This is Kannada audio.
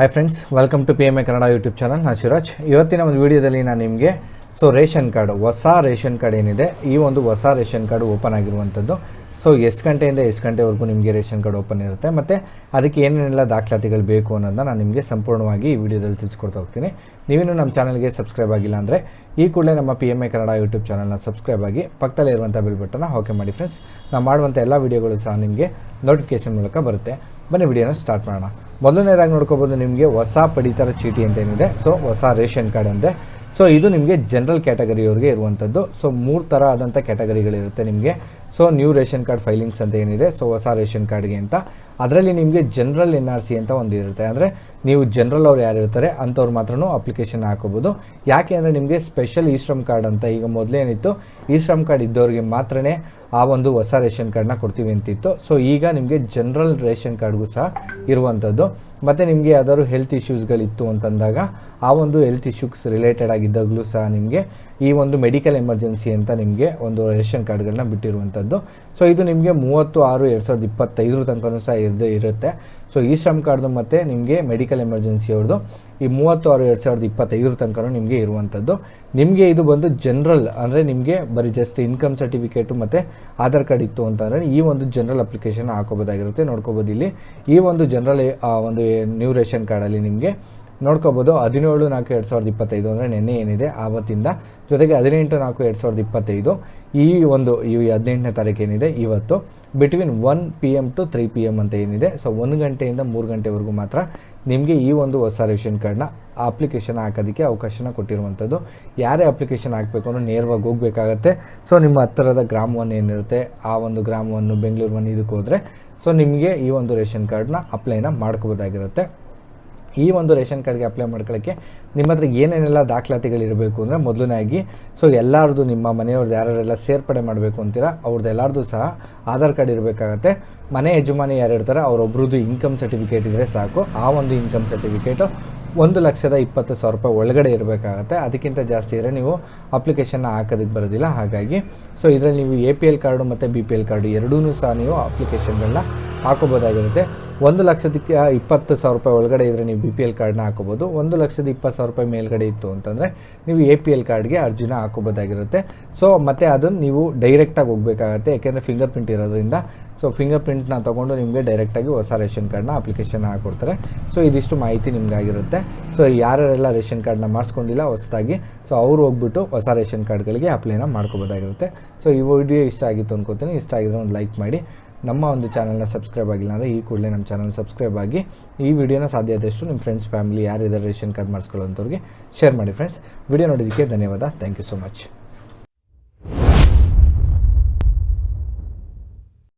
Hi friends welcome to P M A Kannada YouTube channel ನಾನು ಶಿರಾಜ್ ಇವತ್ತಿನ ಒಂದು ವಿಡಿಯೋದಲ್ಲಿ ನಾನು ನಿಮಗೆ ಸೊ ರೇಷನ್ ಕಾರ್ಡ್ ಹೊಸ ರೇಷನ್ ಕಾರ್ಡ್ ಏನಿದೆ, ಈ ಒಂದು ಹೊಸ ರೇಷನ್ ಕಾರ್ಡ್ ಓಪನ್ ಆಗಿರುವಂಥದ್ದು ಸೊ ಎಷ್ಟು ಗಂಟೆಯಿಂದ ಎಷ್ಟು ಗಂಟೆವರೆಗೂ ನಿಮಗೆ ರೇಷನ್ ಕಾರ್ಡ್ ಓಪನ್ ಇರುತ್ತೆ, ಮತ್ತು ಅದಕ್ಕೆ ಏನೇನೆಲ್ಲ ದಾಖಲಾತಿಗಳು ಬೇಕು ಅನ್ನೋದನ್ನ ನಾನು ನಿಮಗೆ ಸಂಪೂರ್ಣವಾಗಿ ಈ ವಿಡಿಯೋದಲ್ಲಿ ತಿಳಿಸ್ಕೊಡ್ತಾ ಹೋಗ್ತೀನಿ. ನೀವೇನು ನಮ್ಮ ಚಾನಲ್ಗೆ ಸಬ್ಸ್ಕ್ರೈಬ್ ಆಗಿಲ್ಲ ಅಂದರೆ, ಈ ಕೂಡಲೇ ನಮ್ಮ P M A Kannada YouTube ಚಾನಲ್ನ ಸಬ್ಸ್ಕ್ರೈಬ್ ಆಗಿ ಪಕ್ಕದಲ್ಲೇ ಇರುವಂಥ ಬಿಲ್ ಬಟನ್ನ ಓಕೆ ಮಾಡಿ ಫ್ರೆಂಡ್ಸ್ ನಾವು ಮಾಡುವಂಥ ಎಲ್ಲ ವಿಡಿಯೋಗಳು ಸಹ ನಿಮಗೆ ನೋಟಿಫಿಕೇಷನ್ ಮೂಲಕ ಬರುತ್ತೆ. ಬನ್ನಿ ವಿಡಿಯೋನ ಸ್ಟಾರ್ಟ್ ಮಾಡೋಣ. ಮೊದಲನೇದಾಗಿ ನೋಡ್ಕೋಬೋದು ನಿಮಗೆ ಹೊಸ ಪಡಿತರ ಚೀಟಿ ಅಂತ ಏನಿದೆ. ಸೊ ಹೊಸ ರೇಷನ್ ಕಾರ್ಡ್ ಅಂದರೆ ಸೊ ಇದು ನಿಮಗೆ ಜನರಲ್ ಕ್ಯಾಟಗರಿಯವ್ರಿಗೆ ಇರುವಂಥದ್ದು. ಸೊ ಮೂರು ಥರ ಆದಂಥ ಕ್ಯಾಟಗರಿಗಳಿರುತ್ತೆ ನಿಮಗೆ. So new ration card filings ಅಂತ ಏನಿದೆ ಸೊ ಹೊಸ ರೇಷನ್ ಕಾರ್ಡ್ಗೆ ಅಂತ. ಅದರಲ್ಲಿ ನಿಮಗೆ ಜನರಲ್ ಎನ್ ಆರ್ ಸಿ ಅಂತ ಒಂದು ಇರುತ್ತೆ. ಅಂದರೆ ನೀವು ಜನರಲ್ ಅವ್ರು ಯಾರು ಇರ್ತಾರೆ, ಅಂಥವ್ರು ಮಾತ್ರ ಅಪ್ಲಿಕೇಶನ್ ಹಾಕೋಬೋದು. ಯಾಕೆ ಅಂದರೆ ನಿಮಗೆ ಸ್ಪೆಷಲ್ ಇ ಶ್ರಮ್ ಕಾರ್ಡ್ ಅಂತ ಈಗ ಮೊದಲೇನಿತ್ತು ಇ ಶ್ರಮ್ ಕಾರ್ಡ್ ಇದ್ದವ್ರಿಗೆ ಮಾತ್ರನೇ ಆ ಒಂದು ಹೊಸ ರೇಷನ್ ಕಾರ್ಡ್ನ ಕೊಡ್ತೀವಿ ಅಂತಿತ್ತು. ಸೊ ಈಗ ನಿಮಗೆ ಜನರಲ್ ರೇಷನ್ ಕಾರ್ಡ್ಗೂ ಸಹ ಇರುವಂಥದ್ದು. ಮತ್ತು ನಿಮಗೆ ಯಾವ್ದಾದ್ರು ಹೆಲ್ತ್ ಇಶ್ಯೂಸ್ಗಳಿತ್ತು ಅಂತಂದಾಗ, ಆ ಒಂದು ಹೆಲ್ತ್ ಇಶ್ಯೂಸ್ ರಿಲೇಟೆಡ್ ಆಗಿದ್ದಾಗಲೂ ಸಹ ನಿಮಗೆ ಈ ಒಂದು ಮೆಡಿಕಲ್ ಎಮರ್ಜೆನ್ಸಿ ಅಂತ ನಿಮಗೆ ಒಂದು ರೇಷನ್ ಕಾರ್ಡ್ಗಳನ್ನ ಬಿಟ್ಟಿರುವಂಥದ್ದು. ಸೊ ಇದು ನಿಮಗೆ ಮೂವತ್ತು ಆರು ಎರಡು ಸಾವಿರದ ಇಪ್ಪತ್ತೈದರ ತನಕನೂ ಸಹ ಇರದೇ ಇರುತ್ತೆ. ಸೊ ಈ ಶ್ರಮ್ ಕಾರ್ಡ್ದು ಮತ್ತು ನಿಮಗೆ ಮೆಡಿಕಲ್ ಎಮರ್ಜೆನ್ಸಿ ಅವ್ರದ್ದು ಈ ಮೂವತ್ತು ಆರು ಎರಡು ಸಾವಿರದ ಇಪ್ಪತ್ತೈದರ ತನಕ ನಿಮಗೆ ಇರುವಂಥದ್ದು ನಿಮಗೆ ಇದು ಬಂದು ಜನರಲ್ ಅಂದರೆ ನಿಮಗೆ ಬರೀ ಜಸ್ಟ್ ಇನ್ಕಮ್ ಸರ್ಟಿಫಿಕೇಟು ಮತ್ತು ಆಧಾರ್ ಕಾರ್ಡ್ ಇತ್ತು ಅಂತಂದರೆ ಈ ಒಂದು ಜನರಲ್ ಅಪ್ಲಿಕೇಶನ್ ಹಾಕೋಬೋದಾಗಿರುತ್ತೆ ನೋಡ್ಕೋಬೋದು ಇಲ್ಲಿ. ಈ ಒಂದು ಜನರಲ್ ಒಂದು ನ್ಯೂ ರೇಷನ್ ಕಾರ್ಡಲ್ಲಿ ನಿಮಗೆ ನೋಡ್ಕೋಬೋದು. ಹದಿನೇಳು ನಾಲ್ಕು ಎರಡು ಸಾವಿರದ ಇಪ್ಪತ್ತೈದು ಅಂದರೆ ನೆನ್ನೆ ಏನಿದೆ? ಆವತ್ತಿಂದ ಜೊತೆಗೆ ಹದಿನೆಂಟು ನಾಲ್ಕು ಎರಡು ಸಾವಿರದ ಇಪ್ಪತ್ತೈದು. ಈ ಒಂದು, ಈ ಹದಿನೆಂಟನೇ ತಾರೀಕು ಏನಿದೆ? ಇವತ್ತು. Between one P M to three P M ಅಂತ ಏನಿದೆ? ಸೊ ಒಂದು ಗಂಟೆಯಿಂದ ಮೂರು ಗಂಟೆವರೆಗೂ ಮಾತ್ರ ನಿಮಗೆ ಈ ಒಂದು ಹೊಸ ರೇಷನ್ ಕಾರ್ಡ್ನ ಅಪ್ಲಿಕೇಶನ್ ಹಾಕೋದಕ್ಕೆ ಅವಕಾಶನ ಕೊಟ್ಟಿರುವಂಥದ್ದು. ಯಾರೇ ಅಪ್ಲಿಕೇಶನ್ ಹಾಕಬೇಕು ಅಂದ್ರೆ ನೇರವಾಗಿ ಹೋಗಬೇಕಾಗತ್ತೆ. ಸೊ ನಿಮ್ಮ ಹತ್ತಿರದ ಗ್ರಾಮವನ್ನು ಏನಿರುತ್ತೆ? ಆ ಒಂದು ಗ್ರಾಮವನ್ನು ಬೆಂಗಳೂರು ಮನೆ ಇದಕ್ಕೆ ಹೋದರೆ ಸೊ ನಿಮಗೆ ಈ ಒಂದು ರೇಷನ್ ಕಾರ್ಡ್ನ ಅಪ್ಲೈನ ಮಾಡ್ಕೋಬೋದಾಗಿರುತ್ತೆ. ಈ ಒಂದು ರೇಷನ್ ಕಾರ್ಡ್ಗೆ ಅಪ್ಲೈ ಮಾಡ್ಕೊಳ್ಳೋಕ್ಕೆ ನಿಮ್ಮ ಹತ್ರ ಏನೇನೆಲ್ಲ ದಾಖಲಾತಿಗಳಿರಬೇಕು ಅಂದರೆ ಮೊದಲನೇದಾಗಿ ಸೊ ಎಲ್ಲರದು ನಿಮ್ಮ ಮನೆಯವ್ರದ್ದು ಯಾರ್ಯಾರೆಲ್ಲ ಸೇರ್ಪಡೆ ಮಾಡಬೇಕು ಅಂತೀರ ಅವ್ರದ್ದು ಎಲ್ಲರದ್ದು ಸಹ ಆಧಾರ್ ಕಾರ್ಡ್ ಇರಬೇಕಾಗತ್ತೆ. ಮನೆ ಯಜಮಾನಿ ಯಾರು ಇರ್ತಾರೆ ಅವರೊಬ್ರದ್ದು ಇನ್ಕಮ್ ಸರ್ಟಿಫಿಕೇಟ್ ಇದ್ದರೆ ಸಾಕು. ಆ ಒಂದು ಇನ್ಕಮ್ ಸರ್ಟಿಫಿಕೇಟು ಒಂದು ಲಕ್ಷದ ಇಪ್ಪತ್ತು ಸಾವಿರ ರೂಪಾಯಿ ಒಳಗಡೆ ಇರಬೇಕಾಗತ್ತೆ. ಅದಕ್ಕಿಂತ ಜಾಸ್ತಿ ಇದ್ದರೆ ನೀವು ಅಪ್ಲಿಕೇಶನ್ನ ಹಾಕೋದಕ್ಕೆ ಬರೋದಿಲ್ಲ. ಹಾಗಾಗಿ ಸೊ ಇದರಲ್ಲಿ ನೀವು ಎ ಪಿ ಎಲ್ ಕಾರ್ಡು ಮತ್ತು ಬಿ ಪಿ ಎಲ್ ಕಾರ್ಡು ಎರಡೂ ಸಹ ನೀವು ಅಪ್ಲಿಕೇಶನ್ಗಳನ್ನ ಹಾಕೋಬೋದಾಗಿರುತ್ತೆ ಒಂದು ಲಕ್ಷದಕ್ಕೆ ಇಪ್ಪತ್ತು ಸಾವಿರ ರೂಪಾಯಿ ಒಳಗಡೆ ಇದ್ದರೆ ನೀವು ಬಿ ಪಿ ಎಲ್ ಕಾರ್ಡ್ನ ಹಾಕೋಬೋದು. ಒಂದು ಲಕ್ಷದ ಇಪ್ಪತ್ತು ಸಾವಿರ ರೂಪಾಯಿ ಮೇಲ್ಗಡೆ ಇತ್ತು ಅಂತಂದರೆ ನೀವು ಎ ಪಿ ಎಲ್ ಕಾರ್ಡ್ಗೆ ಅರ್ಜಿನ ಹಾಕೋಬೋದಾಗಿರುತ್ತೆ. ಸೊ ಮತ್ತು ಅದನ್ನು ನೀವು ಡೈರೆಕ್ಟಾಗಿ ಹೋಗಬೇಕಾಗತ್ತೆ. ಯಾಕೆಂದರೆ ಫಿಂಗರ್ ಪ್ರಿಂಟ್ ಇರೋದ್ರಿಂದ ಸೊ ಫಿಂಗರ್ ಪ್ರಿಂಟ್ನ ತೊಗೊಂಡು ನಿಮಗೆ ಡೈರೆಕ್ಟಾಗಿ ಹೊಸ ರೇಷನ್ ಕಾರ್ಡ್ನ ಅಪ್ಲಿಕೇಶನ್ ಹಾಕೊಡ್ತಾರೆ. ಸೊ ಇದಿಷ್ಟು ಮಾಹಿತಿ ನಿಮಗಾಗಿರುತ್ತೆ ಸೊ ಯಾರ್ಯಾರೆಲ್ಲ ರೇಷನ್ ಕಾರ್ಡ್ನ ಮಾಡಿಸ್ಕೊಂಡಿಲ್ಲ ಹೊಸದಾಗಿ ಸೊ ಅವರು ಹೋಗ್ಬಿಟ್ಟು ಹೊಸ ರೇಷನ್ ಕಾರ್ಡ್ಗಳಿಗೆ ಅಪ್ಲೈನ ಮಾಡ್ಕೋಬೋದಾಗಿರುತ್ತೆ. ಸೊ ಈ ವಿಡಿಯೋ ಇಷ್ಟ ಆಗಿತ್ತು ಅನ್ಕೋತೀನಿ. ಇಷ್ಟ ಆಗಿದ್ರೆ ಒಂದು ಲೈಕ್ ಮಾಡಿ. ನಮ್ಮ ಒಂದು ಚಾನಲ್ನ ಸಬ್ಸ್ಕ್ರೈಬ್ ಆಗಿಲ್ಲ ಅಂದರೆ ಈ ಕೂಡಲೇ ನಮ್ಮ ಚಾನಲ್ ಸಬ್ಸ್ಕ್ರೈಬ್ ಆಗಿ ಈ ವಿಡಿಯೋನ ಸಾಧ್ಯ ಆದಷ್ಟು ನಿಮ್ಮ ಫ್ರೆಂಡ್ಸ್ ಫ್ಯಾಮಿಲಿ ಯಾರಿದ್ದಾರೆ ರೇಷನ್ ಕಾರ್ಡ್ ಮಾಡಿಸ್ಕೊಳ್ಳೋಂಥವ್ರಿಗೆ ಶೇರ್ ಮಾಡಿ ಫ್ರೆಂಡ್ಸ್ ವಿಡಿಯೋ ನೋಡಿದ್ದಕ್ಕೆ ಧನ್ಯವಾದ. Thank you so much